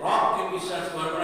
rock can be searched forever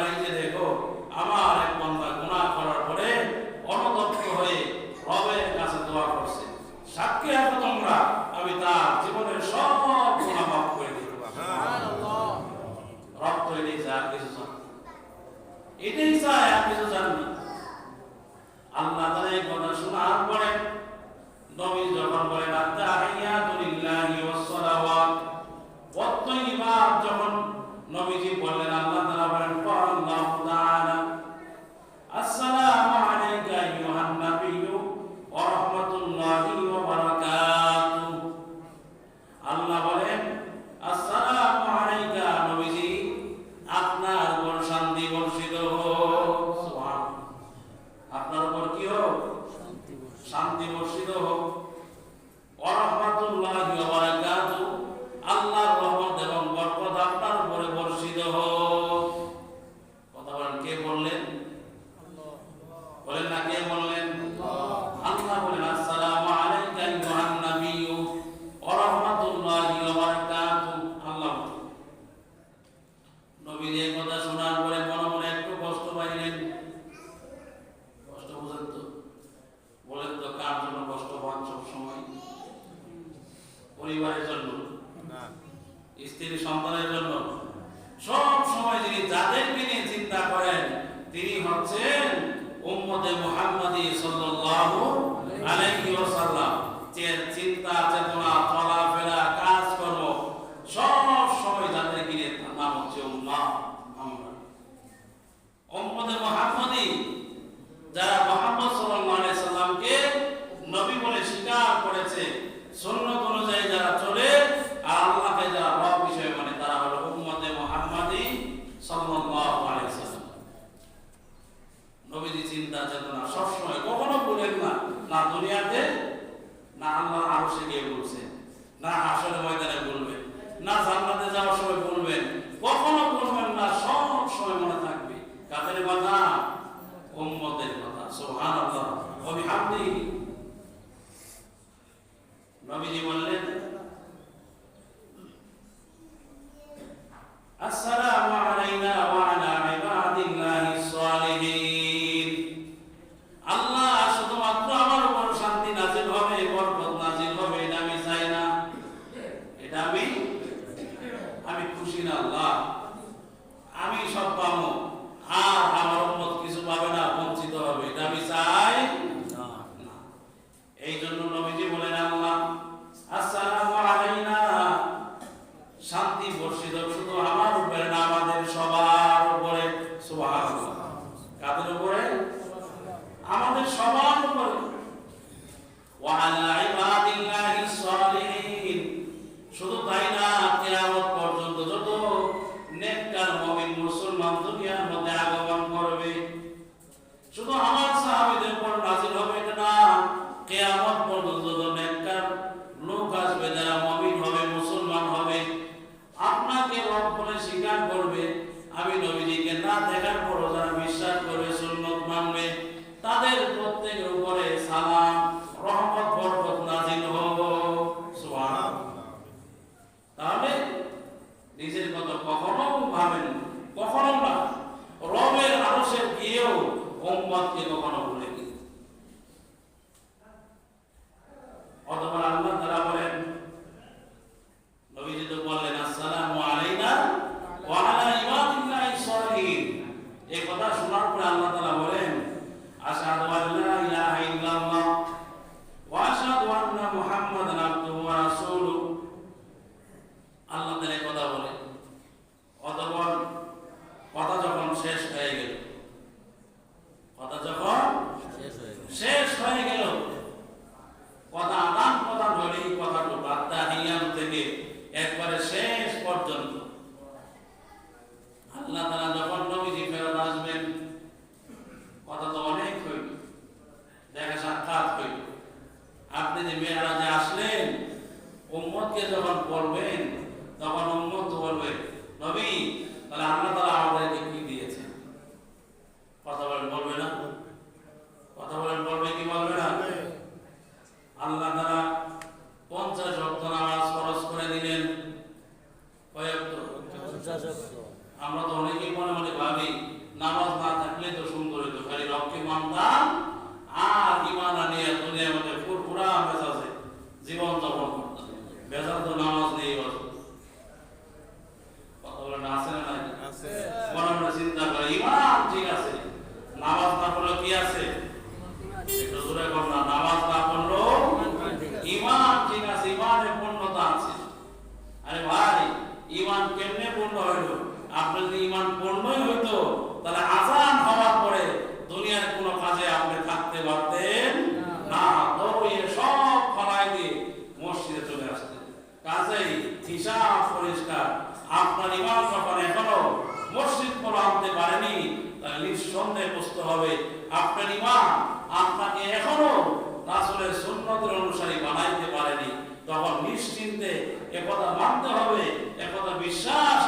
শান্তি বর্ষিত হোক। অরহমাতুল্লাহ আল্লাহর রহমত এবং বরকত আপনার উপরে বর্ষিত হোক। কথা বলেন, কে বললেন? বলেন না কে? পরিবারের জন্য স্ত্রী সন্তানের জন্য। সব সময় যিনি যাদেরকে নিয়ে চিন্তা করেন তিনি হচ্ছেন উম্মতে মুহাম্মদী সাল্লাল্লাহু আলাইহি ওয়াসাল্লাম। যে চিন্তা চেতনা চলাফেরা কাজকর্ম সব সময় যাদেরকে নিয়ে নাম হচ্ছে উম্মা আমরা উম্মতে মুহাম্মদী যারা umat ilmu একবারে শেষ পর্যন্ত। আল্লাহ তারা যখন নবীজি ফেরত আসবেন, কথা তো অনেক হইল, দেখা সাক্ষাৎ হইল। আপনি যে মেয়েরা যে আসলেন, উম্মতকে যখন বলবেন জীবন যাপন করতাম বেজার তো হবে, আপনার ইমান আপনাকে এখনও রাসূলের সুন্নতের অনুসারী বানাইতে পারেনি। তখন নিশ্চিন্তে একথা মানতে হবে, একথা বিশ্বাস